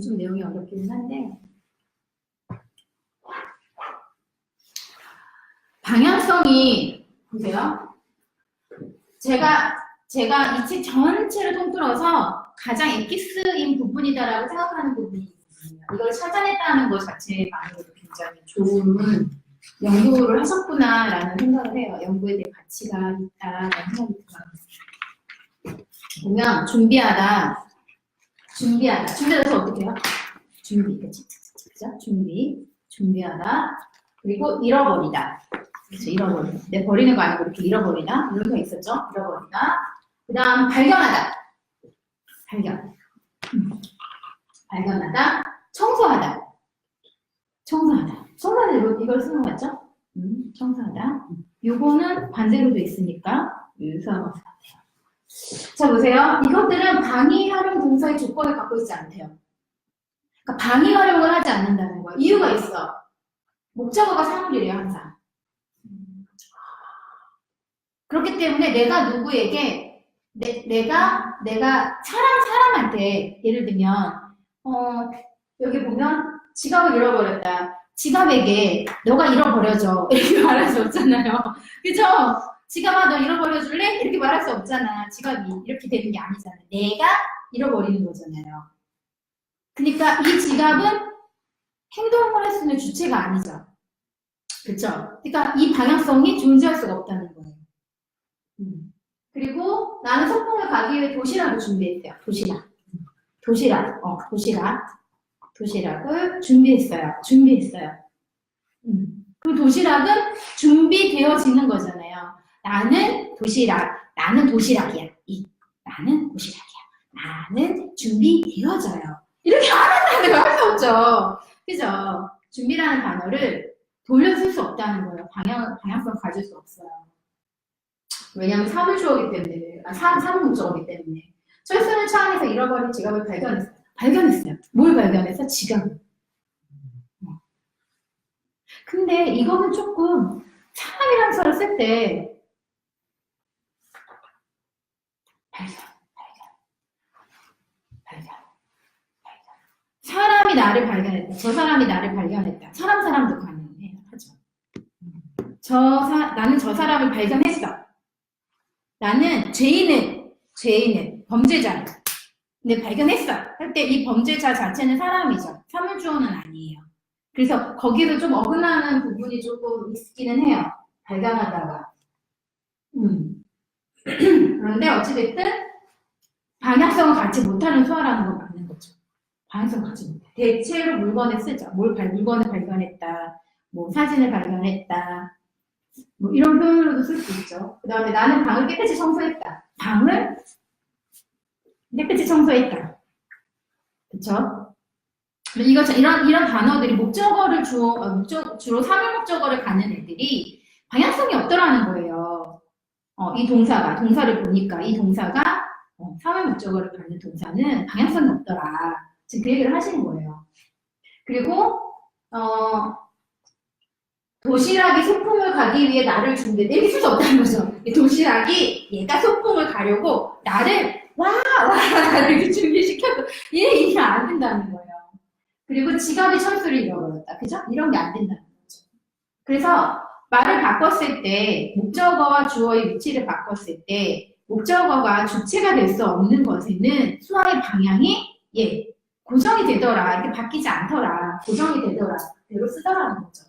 좀 내용이 어렵기는 한데 방향성이 보세요. 제가 제가 이 책 전체를 통틀어서 가장 엑기스인 부분이다라고 생각하는 부분이. 이걸 찾아냈다는 것 자체만으로도 굉장히 좋은 연구를 하셨구나라는 생각을 해요. 연구에 대해 가치가 있다라는 생각이 들어요. 보면 준비하다, 준비하다, 준비해서 어떻게 해요? 준비, 그치? 그죠? 준비, 준비하다, 그리고 잃어버리다. 그렇죠, 잃어버리다. 내 버리는 거 아니고 이렇게 잃어버리다. 이런 거 있었죠? 잃어버리다. 그 다음, 발견하다. 발견. 음. 발견하다. 청소하다. 청소하다. 청소하다, 이걸 쓰는 거 맞죠? 음, 청소하다. 요거는 반대로도 있으니까, 유사한 것 같아요. 자, 보세요. 이것들은 방위 활용 동사의 조건을 갖고 있지 않대요. 그러니까 방위 활용을 하지 않는다는 거야. 이유가 있어. 목적어가 사물이래요, 항상. 그렇기 때문에 내가 누구에게 내, 내가 내가 사람 사람한테 예를 들면 어 여기 보면 지갑을 잃어버렸다. 지갑에게 너가 잃어버려줘 이렇게 말할 수 없잖아요. 그죠? 지갑아 너 잃어버려줄래? 이렇게 말할 수 없잖아. 지갑이 이렇게 되는 게 아니잖아. 내가 잃어버리는 거잖아요. 그러니까 이 지갑은 행동을 할 수 있는 주체가 아니죠. 그렇죠? 그러니까 이 방향성이 존재할 수가 없다는 거예요. 음. 그리고 나는 소풍을 가기 위해 도시락을 준비했대요. 도시락. 도시락. 어, 도시락. 도시락을 준비했어요. 준비했어요. 음. 그럼 도시락은 준비되어지는 거잖아요. 나는 도시락. 나는 도시락이야. 이 나는 도시락이야. 나는 준비되어져요. 이렇게 안 한다는 거 할 수 없죠. 그죠? 준비라는 단어를 돌려 쓸 수 없다는 거예요. 방향, 방향성 가질 수 없어요. 왜냐하면 사물주어기 때문에, 아, 사, 사물목적어기 때문에. 철수는 차 안에서 잃어버린 지갑을 발견했어요. 발견했어요. 뭘 발견했어? 지갑. 어. 근데 이거는 조금 사람이라는 말을 쓸 때, 발견, 발견, 발견, 발견. 사람이 나를 발견했다. 저 사람이 나를 발견했다. 사람 사람도 가능해요. 하죠. 저 사, 나는 저 사람을 발견했어. 나는 죄인은 범죄자는 근데 발견했어 할 때 이 범죄자 자체는 사람이죠 사물주어는 아니에요 그래서 거기도 좀 어긋나는 부분이 조금 있기는 해요 발견하다가 음. 그런데 어찌됐든 방향성을 갖지 못하는 수화라는 건 맞는 거죠 방향성 갖지 못해 대체로 물건을 쓰죠 뭘 발, 물건을 발견했다 뭐 사진을 발견했다 뭐 이런 표현으로도 쓸 수 있죠. 그 다음에 나는 방을 깨끗이 청소했다. 방을 깨끗이 청소했다. 그쵸? 이거, 이런, 이런 단어들이 목적어를 주어, 어, 목적, 주로 사물 목적어를 갖는 애들이 방향성이 없더라는 거예요. 어, 이 동사가, 동사를 보니까 이 동사가 어, 사물 목적어를 갖는 동사는 방향성이 없더라. 지금 그 얘기를 하시는 거예요. 그리고, 어, 도시락이 소풍을 가기 위해 나를. 이렇게 쓸 수 없다는 거죠. 이 도시락이 얘가 소풍을 가려고 나를 와, 와, 나를 준비시켜도 얘 이게 안 된다는 거예요. 그리고 지갑이 철수를 잃어버렸다. 그죠? 이런 게 안 된다는 거죠. 그래서 말을 바꿨을 때 목적어와 주어의 위치를 바꿨을 때 목적어가 주체가 될 수 없는 것에는 수화의 방향이 예 고정이 되더라. 이렇게 바뀌지 않더라. 고정이 되더라. 대로 쓰더라는 거죠.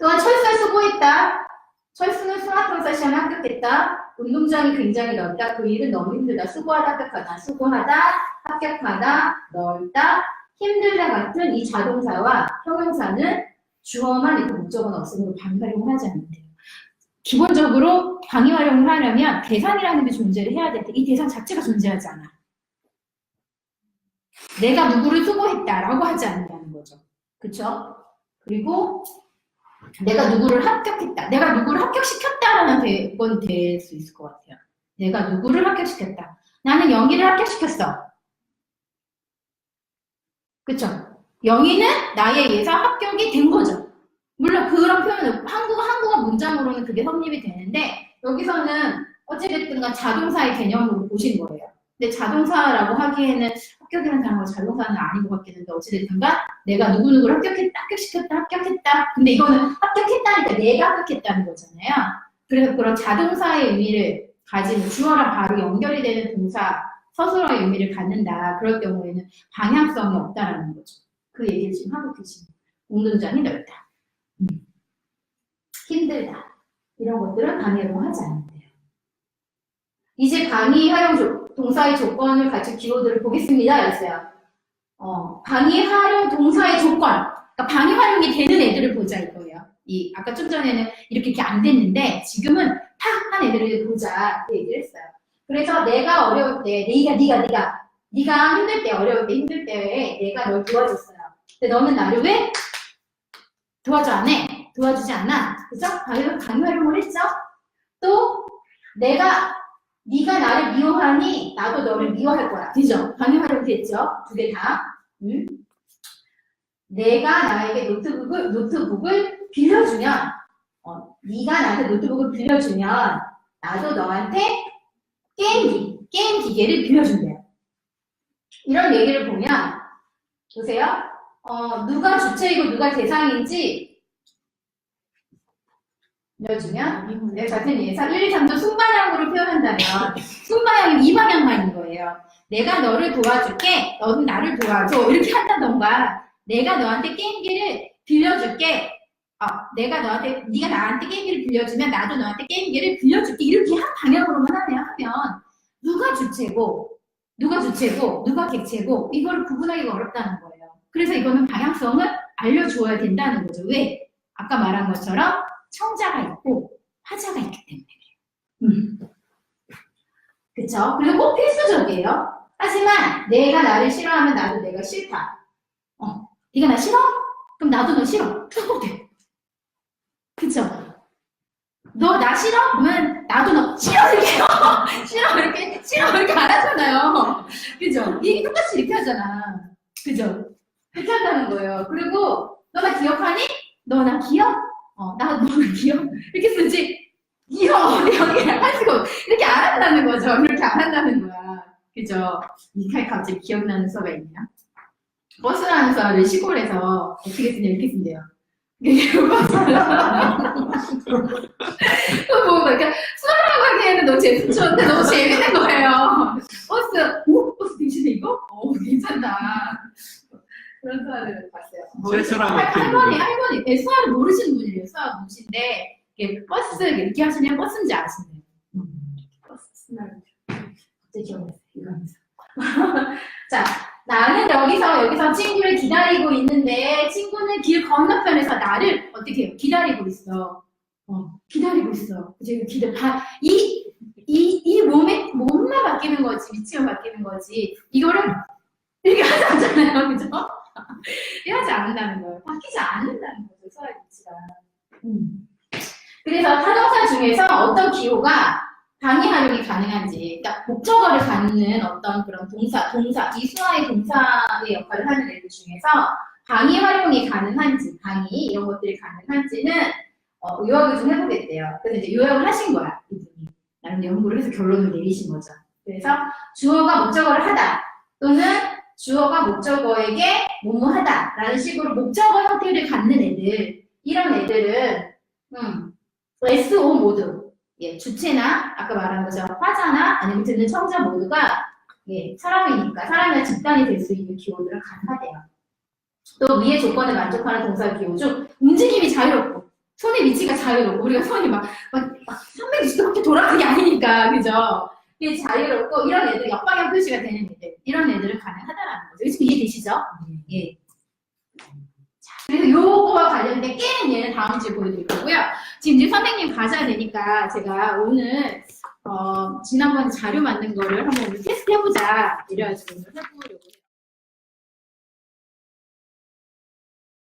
또한 철수에 수고했다. 철수는 스마트폰 시험에 합격했다. 운동장이 굉장히 넓다. 그 일은 너무 힘들다. 수고하다, 합격하다. 수고하다, 합격하다, 넓다, 힘들다 같은 이 자동사와 형용사는 주어만 있고 목적어는 없으므로 방위 활용을 하지 않는데요. 기본적으로 방위 활용을 하려면 대상이라는 게 존재를 해야 될때이 대상 자체가 존재하지 않아. 내가 누구를 수고했다라고 하지 않는다는 거죠. 그쵸? 그리고 내가 누구를 합격했다. 내가 누구를 합격시켰다라는 건 될 수 있을 것 같아요. 내가 누구를 합격시켰다. 나는 영희를 합격시켰어. 그쵸? 영희는 나에 의해서 합격이 된 거죠. 물론 그런 표현은 한국어, 한국어 문장으로는 그게 성립이 되는데 여기서는 어찌됐든 간 자동사의 개념으로 보신 거예요. 근데 자동사라고 하기에는 합격이라는 단어가 자동사는 아닌 것 같긴 한데 어찌됐든가 내가 누구누구를 합격했다, 합격시켰다, 합격했다. 근데 이거는 합격했다니까 내가 합격했다는 거잖아요. 그래서 그런 자동사의 의미를 가진 주어랑 바로 연결이 되는 동사 서술어의 의미를 갖는다. 그럴 경우에는 방향성이 없다라는 거죠. 그 얘기를 지금 하고 계신 운동장이 넓다. 음. 힘들다. 이런 것들은 방해로 하지 않는데요. 이제 방위 활용 조- 동사의 조건을 가진 기호들을 보겠습니다. 였어요. 어, 방위 활용 동사의 조건. 그러니까 방위 활용이 되는 애들을 보자 이거예요. 이 아까 좀 전에는 이렇게 이렇게 안 됐는데 지금은 탁한 애들을 보자 그 얘기를 했어요. 그래서 내가 어려울 때 네가 네가 네가 네가 힘들 때 어려울 때 힘들 때 내가 널 도와줬어요. 근데 너는 나를 왜 도와줘 안 해? 도와주지 않아? 그죠? 방위 활용을 했죠? 또 내가 나를 미워하니 나도 너를 미워할 거야. 방위 활용 됐죠? 두 개 다. 음? 내가 나에게 노트북을 노트북을 빌려주면 어, 네가 나한테 노트북을 빌려주면 나도 너한테 게임 기 게임 기계를 빌려준대요. 이런 얘기를 보면 보세요. 어, 누가 주체이고 누가 대상인지 빌려주면 네, 같은 예사 1, 2, 3도 순방향으로 표현한다면 순방향이 이 방향만 인 거예요. 내가 너를 도와줄게, 너는 나를 도와줘 이렇게 한다던가 내가 너한테 게임기를 빌려줄게. 어, 내가 너한테 네가 나한테 게임기를 빌려주면 나도 너한테 게임기를 빌려줄게 이렇게 한 방향으로만 하면 하면 누가 주체고 누가 주체고 누가 객체고 이걸 구분하기가 어렵다는 거예요. 그래서 이거는 방향성을 알려주어야 된다는 거죠. 왜? 아까 말한 것처럼 청자가 있고 화자가 있기 때문에. 음. 그쵸? 그리고 꼭 필수적이에요. 하지만 내가 나를 싫어하면 나도 내가 싫다. 어, 네가 나 싫어? 그럼 나도 너 싫어. 돼. 그쵸? 너 나 싫어? 그러면 나도 너 싫어 이렇게 싫어 이렇게 싫어 이렇게 안 하잖아요. 그죠? 이게 똑같이 이렇게 하잖아. 그죠? 그렇게 한다는 거예요. 그리고 너 나 기억하니? 너 나 기억? 어, 나 기억? 이렇게 쓰지. 기억 이렇게 없. 이렇게 안 한다는 거죠. 이렇게 안 한다는 거야. 그죠? 이칼 갑자기 기억나는 수가 있냐? 버스라는 수를 시골에서 어떻게 쓰냐 이렇게 쓴대요. 그거 보고 그러니까 수학하고 하기에는 너무 재밌었는데 너무 재밌는 거예요. 버스, 오, 버스 대신에 이거? 오, 괜찮다. 그런 수학을 봤어요. 할- 같은 할머니, 할머니, 네, 수학을 모르시는 분이에요. 수학 모르신데, 이렇게 버스 이렇게 하시면 버스인지 아시네요. 갑자기 기억났어요. 이거 하면서. 자, 나는 여기서, 여기서 친구를 기다리고 있는데, 친구는 길 건너편에서 나를 어떻게 해요? 기다리고 있어. 어, 기다리고 있어. 지금 기다, 다, 이, 이, 이 몸에, 몸만 바뀌는 거지, 위치만 바뀌는 거지. 이거를 이렇게 하지 않잖아요. 그죠? 이렇게 하지 않는다는 거예요. 바뀌지 않는다는 거죠, 수학의 위치가. 음. 그래서 타동사 중에서 어떤 기호가 방위 활용이 가능한지, 그러니까 목적어를 갖는 어떤 그런 동사, 동사, 이 수화의 동사의 역할을 하는 애들 중에서 방위 활용이 가능한지, 방위 이런 것들이 가능한지는 어, 요약을 좀 해보겠대요. 그래서 이제 요약을 하신 거야, 이분이. 나름 연구를 해서 결론을 내리신 거죠. 그래서 주어가 목적어를 하다 또는 주어가 목적어에게 뭐뭐하다라는 식으로 목적어 형태를 갖는 애들 이런 애들은 음, SO 모두 예, 주체나 아까 말한 것처럼 화자나 아니면 듣는 청자 모두가 예, 사람이니까 사람이나 집단이 될 수 있는 기호들은 가능하대요. 또 위의 조건을 만족하는 동사 기호 중 움직임이 자유롭고 손의 위치가 자유롭고 우리가 손이 막, 막, 막 360도밖에 돌아가는 게 아니니까 그죠? 이게 자유롭고 이런 애들 역방향 표시가 되는 애들 이런 애들은 가능하다라는 거죠. 지금 이해되시죠? 예. 자, 그래서 요거와 관련된 게임 얘는 다음 주에 보여드릴 거고요. 지금 이제 선생님 가셔야 되니까 제가 오늘 어, 지난번에 자료 만든 거를 한번 테스트 해보자 이래가지고 오늘 해보려고.